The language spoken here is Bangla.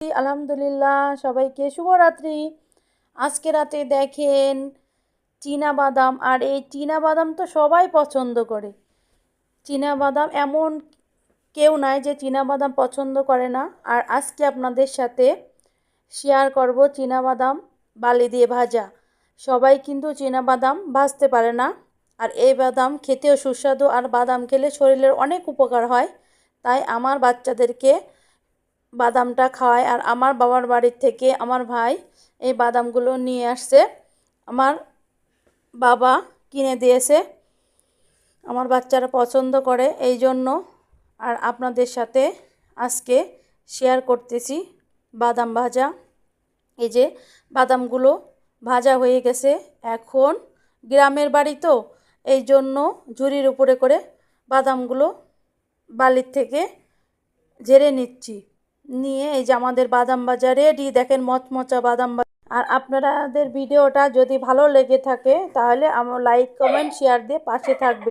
আলহামদুলিল্লাহ, সবাইকে শুভরাত্রি। আজকে রাতে দেখেন বাদাম, আর এই বাদাম তো সবাই পছন্দ করে। বাদাম এমন কেউ নাই যে বাদাম পছন্দ করে না। আর আজকে আপনাদের সাথে শেয়ার করব বাদাম বালি দিয়ে ভাজা। সবাই কিন্তু বাদাম ভাজতে পারে না। আর এই বাদাম খেতেও সুস্বাদু, আর বাদাম খেলে শরীরের অনেক উপকার হয়। তাই আমার বাচ্চাদেরকে বাদামটা খাওয়ায়। আর আমার বাবার বাড়ির থেকে আমার ভাই এই বাদামগুলো নিয়ে আসছে। আমার বাবা কিনে দিয়েছে। আমার বাচ্চারা পছন্দ করে এই জন্য। আর আপনাদের সাথে আজকে শেয়ার করতেছি বাদাম ভাজা। এই যে বাদামগুলো ভাজা হয়ে গেছে এখন গ্রামের বাড়ি তো। এই জন্য ঝুড়ির উপরে করে বাদামগুলো বালির থেকে ঝেড়ে নিচ্ছি। নিয়ে এই যে আমাদের বাদাম বাজার রেডি। দেখেন মচমচা বাদাম আর আপনাদের ভিডিওটা যদি ভালো লেগে থাকে, তাহলে আমার লাইক, কমেন্ট, শেয়ার দিয়ে পাশে থাকবে